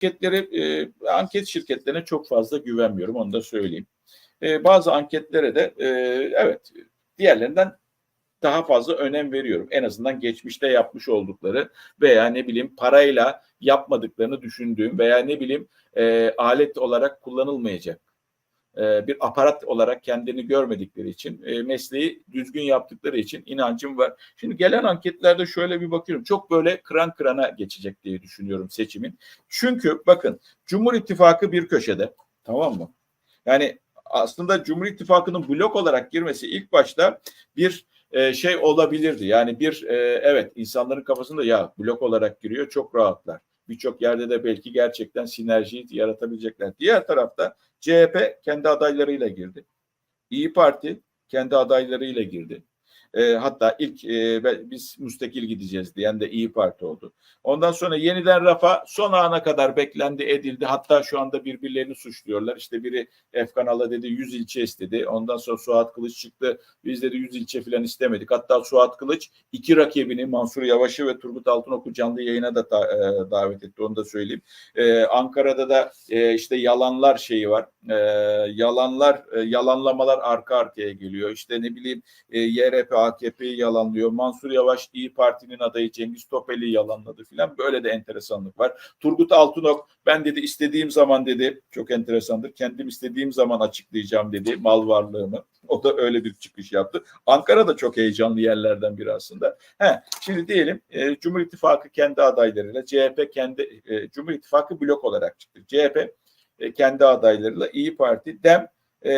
Şirketleri, e, anket şirketlerine çok fazla güvenmiyorum onu da söyleyeyim. E, bazı anketlere de e, evet diğerlerinden daha fazla önem veriyorum. En azından geçmişte yapmış oldukları veya ne bileyim parayla yapmadıklarını düşündüğüm veya ne bileyim e, alet olarak kullanılmayacak bir aparat olarak kendini görmedikleri için e, mesleği düzgün yaptıkları için inancım var. Şimdi gelen anketlerde şöyle bir bakıyorum. Çok böyle kıran kırana geçecek diye düşünüyorum seçimin. Çünkü bakın Cumhur İttifakı bir köşede tamam mı? Yani aslında Cumhur İttifakı'nın blok olarak girmesi ilk başta bir e, şey olabilirdi. Yani bir e, evet insanların kafasında ya blok olarak giriyor çok rahatlar. Birçok yerde de belki gerçekten sinerjiyi yaratabilecekler. Diğer tarafta CHP kendi adaylarıyla girdi. İyi Parti kendi adaylarıyla girdi. E, hatta ilk e, biz müstakil gideceğiz diyen de İyi Parti oldu. Ondan sonra yeniden rafa son ana kadar beklendi edildi. Hatta şu anda birbirlerini suçluyorlar. İşte biri Efkan Ala dedi 100 ilçe istedi. Ondan sonra Suat Kılıç çıktı. Biz dedi 100 ilçe falan istemedik. Hatta Suat Kılıç iki rakibini Mansur Yavaş'ı ve Turgut Altınok'u canlı yayına da ta, e, davet etti. Onu da söyleyeyim. E, Ankara'da da e, işte yalanlar şeyi var. E, yalanlar, e, yalanlamalar arka arkaya geliyor. İşte ne bileyim e, YRP AKP'yi yalanlıyor. Mansur Yavaş İyi Parti'nin adayı Cengiz Topel'i yalanladı filan. Böyle de enteresanlık var. Turgut Altınok ben dedi istediğim zaman dedi çok enteresandır. Kendim istediğim zaman açıklayacağım dedi mal varlığımı. O da öyle bir çıkış yaptı. Ankara da çok heyecanlı yerlerden biri aslında. He, şimdi diyelim e, Cumhur İttifakı kendi adaylarıyla, CHP kendi e, Cumhur İttifakı blok olarak çıktı. CHP e, kendi adaylarıyla, İyi Parti, DEM e,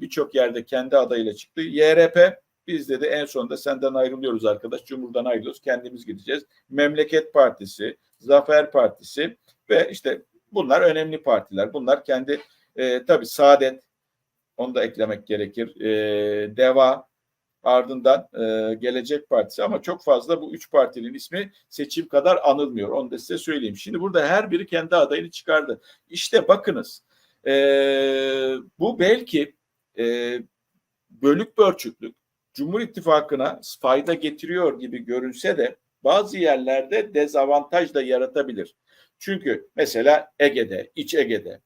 birçok yerde kendi adayıyla çıktı. YRP biz dedi en sonunda senden ayrılıyoruz arkadaş. Cumhur'dan ayrılıyoruz. Kendimiz gideceğiz. Memleket Partisi, Zafer Partisi ve işte bunlar önemli partiler. Bunlar kendi e, tabii Saadet onu da eklemek gerekir. E, Deva ardından e, Gelecek Partisi ama çok fazla bu üç partinin ismi seçim kadar anılmıyor. Onu da size söyleyeyim. Şimdi burada her biri kendi adayını çıkardı. İşte bakınız e, bu belki e, bölük bölçüklük Cumhur İttifakı'na fayda getiriyor gibi görünse de bazı yerlerde dezavantaj da yaratabilir. Çünkü mesela Ege'de, İç Ege'de,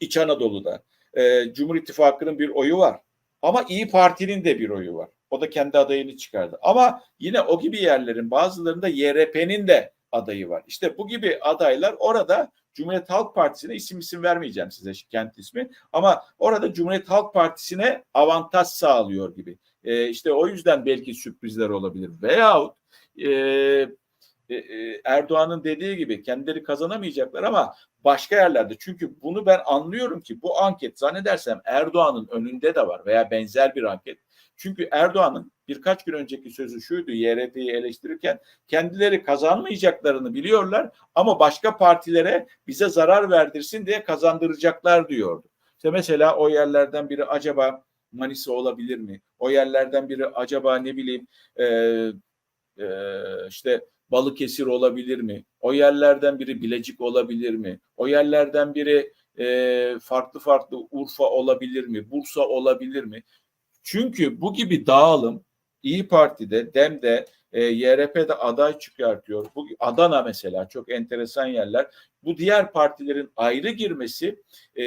İç Anadolu'da e, Cumhur İttifakı'nın bir oyu var. Ama İyi Parti'nin de bir oyu var. O da kendi adayını çıkardı. Ama yine o gibi yerlerin bazılarında YRP'nin de adayı var. İşte bu gibi adaylar orada Cumhuriyet Halk Partisi'ne isim isim vermeyeceğim size kent ismi ama orada Cumhuriyet Halk Partisi'ne avantaj sağlıyor gibi. E, işte o yüzden belki sürprizler olabilir. Veyahut e, e, e, Erdoğan'ın dediği gibi kendileri kazanamayacaklar ama başka yerlerde. Çünkü bunu ben anlıyorum ki bu anket zannedersem Erdoğan'ın önünde de var veya benzer bir anket. Çünkü Erdoğan'ın birkaç gün önceki sözü şuydu YRP'yi eleştirirken kendileri kazanmayacaklarını biliyorlar ama başka partilere bize zarar verdirsin diye kazandıracaklar diyordu. İşte mesela o yerlerden biri acaba Manisa olabilir mi? O yerlerden biri acaba ne bileyim e, e, işte Balıkesir olabilir mi? O yerlerden biri Bilecik olabilir mi? O yerlerden biri e, farklı farklı Urfa olabilir mi? Bursa olabilir mi? Çünkü bu gibi dağılım İyi Parti'de, DEM'de, e, YRP'de aday çıkartıyor. Bu Adana mesela çok enteresan yerler. Bu diğer partilerin ayrı girmesi e,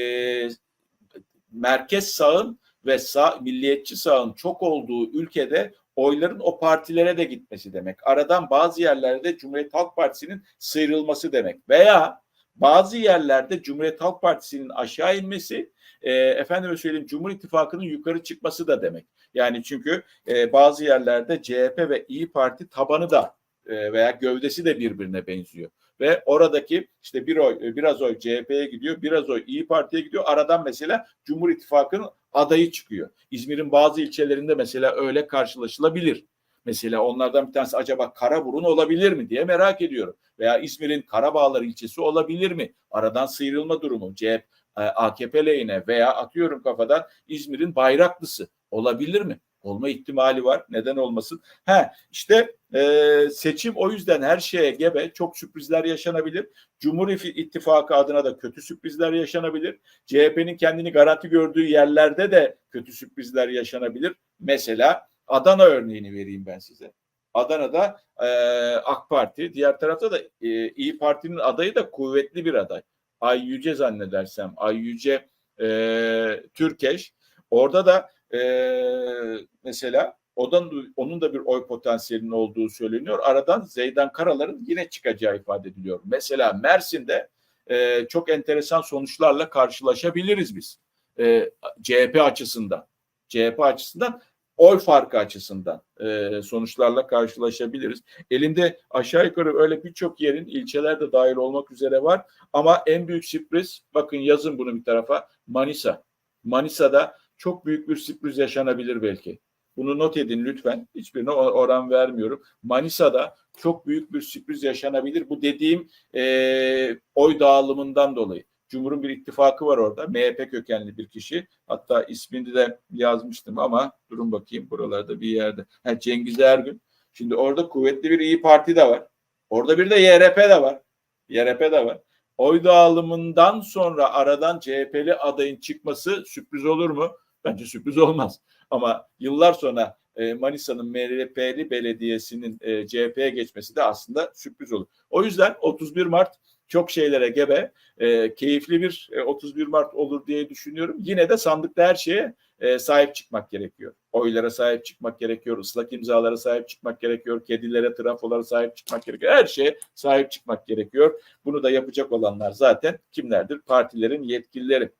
merkez sağın ve sağ, milliyetçi sağın çok olduğu ülkede oyların o partilere de gitmesi demek. Aradan bazı yerlerde Cumhuriyet Halk Partisi'nin sıyrılması demek. Veya bazı yerlerde Cumhuriyet Halk Partisi'nin aşağı inmesi, e, efendime söyleyeyim Cumhur İttifakı'nın yukarı çıkması da demek. Yani çünkü e, bazı yerlerde CHP ve İyi Parti tabanı da e, veya gövdesi de birbirine benziyor ve oradaki işte bir oy biraz oy CHP'ye gidiyor, biraz oy İyi Parti'ye gidiyor. Aradan mesela Cumhur İttifakı'nın adayı çıkıyor. İzmir'in bazı ilçelerinde mesela öyle karşılaşılabilir. Mesela onlardan bir tanesi acaba Karaburun olabilir mi diye merak ediyorum. Veya İzmir'in Karabağlar ilçesi olabilir mi? Aradan sıyrılma durumu CHP, e, AKP lehine veya atıyorum kafadan İzmir'in Bayraklısı olabilir mi? Olma ihtimali var. Neden olmasın? He, işte e, seçim o yüzden her şeye gebe. Çok sürprizler yaşanabilir. Cumhur İttifakı adına da kötü sürprizler yaşanabilir. CHP'nin kendini garanti gördüğü yerlerde de kötü sürprizler yaşanabilir. Mesela Adana örneğini vereyim ben size. Adana'da e, AK Parti, diğer tarafta da e, İyi Parti'nin adayı da kuvvetli bir aday. Ay Yüce zannedersem. Ay Yüce e, Türkeş. Orada da e, mesela odan, onun da bir oy potansiyelinin olduğu söyleniyor. Aradan Zeydan Karalar'ın yine çıkacağı ifade ediliyor. Mesela Mersin'de e, çok enteresan sonuçlarla karşılaşabiliriz biz. E, CHP açısından. CHP açısından oy farkı açısından e, sonuçlarla karşılaşabiliriz. Elimde aşağı yukarı öyle birçok yerin ilçeler de dahil olmak üzere var. Ama en büyük sürpriz bakın yazın bunu bir tarafa Manisa. Manisa'da çok büyük bir sürpriz yaşanabilir belki. Bunu not edin lütfen. Hiçbirine oran vermiyorum. Manisa'da çok büyük bir sürpriz yaşanabilir. Bu dediğim e, oy dağılımından dolayı. Cumhur'un bir ittifakı var orada. MHP kökenli bir kişi. Hatta ismini de yazmıştım ama durun bakayım buralarda bir yerde. Ha, Cengiz Ergün. Şimdi orada kuvvetli bir İyi Parti de var. Orada bir de YRP de var. YRP de var. Oy dağılımından sonra aradan CHP'li adayın çıkması sürpriz olur mu? Bence sürpriz olmaz. Ama yıllar sonra e, Manisa'nın MHP'li belediyesinin e, CHP'ye geçmesi de aslında sürpriz olur. O yüzden 31 Mart çok şeylere gebe, e, keyifli bir e, 31 Mart olur diye düşünüyorum. Yine de sandıkta her şeye e, sahip çıkmak gerekiyor. Oylara sahip çıkmak gerekiyor, ıslak imzalara sahip çıkmak gerekiyor, kedilere, trafolara sahip çıkmak gerekiyor. Her şeye sahip çıkmak gerekiyor. Bunu da yapacak olanlar zaten kimlerdir? Partilerin yetkilileri.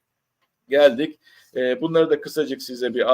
Geldik. E, bunları da kısacık size bir